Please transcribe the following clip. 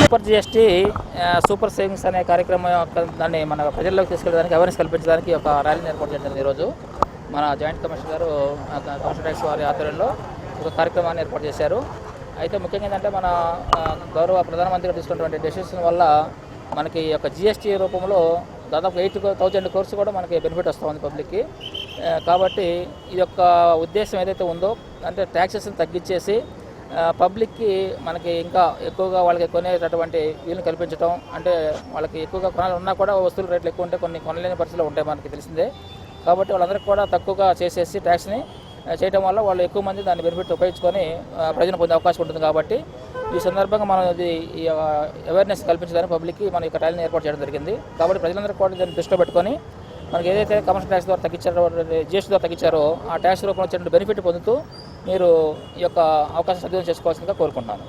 Super GST super savings అనే కార్యక్రమం యొక్క దాన్ని మన ప్రజల్లోకి తీసుకెళ్ళడానికి అవేర్నెస్ కల్పించడానికి ఒక ర్యాలీని ఏర్పాటు చేయడం ఈరోజు. మన జాయింట్ కమిషనర్ గారు కమిషనర్ వారి ఆధ్వర్యంలో ఒక కార్యక్రమాన్ని ఏర్పాటు చేశారు. అయితే ముఖ్యంగా ఏంటంటే మన గౌరవ ప్రధానమంత్రి గారు తీసుకున్నటువంటి డెసిషన్ వల్ల మనకి ఈ యొక్క జిఎస్టీ రూపంలో దాదాపు ఎయిట్ థౌజండ్ కోర్స్ కూడా మనకి బెనిఫిట్ వస్తుంది పబ్లిక్కి కాబట్టి ఈ యొక్క ఉద్దేశం ఏదైతే ఉందో అంటే ట్యాక్సెస్ని తగ్గించేసి పబ్లిక్కి మనకి ఇంకా ఎక్కువగా వాళ్ళకి కొనేటటువంటి వీలుని కల్పించడం అంటే వాళ్ళకి ఎక్కువగా కొనాలి ఉన్నా కూడా వస్తువులు రేట్లు ఎక్కువ ఉంటే కొన్ని కొనలేని పరిస్థితులు ఉంటాయి మనకి తెలిసిందే. కాబట్టి వాళ్ళందరికీ కూడా తక్కువగా చేసేసి ట్యాక్స్ని చేయడం వల్ల వాళ్ళు ఎక్కువ మంది దాన్ని బెనిఫిట్ ఉపయోగించుకొని ప్రయోజనం పొందే అవకాశం ఉంటుంది కాబట్టి ఈ సందర్భంగా మనం ఇది ఈ అవేర్నెస్ కల్పించడానికి పబ్లిక్కి మనం యొక్క ర్యాలీని ఏర్పాటు చేయడం జరిగింది. కాబట్టి ప్రజలందరూ కూడా దాన్ని దృష్టిలో పెట్టుకొని మనకి ఏదైతే కమర్షియల్ ట్యాక్స్ ద్వారా తగ్గించారో జిఎస్టీ ద్వారా తగ్గించారో ఆ ట్యాక్స్ రూపంలో వచ్చిన బెనిఫిట్ పొందుతూ మీరు ఈ యొక్క అవకాశం సద్వినియోగం చేసుకోవాల్సిందిగా కోరుకుంటున్నాను.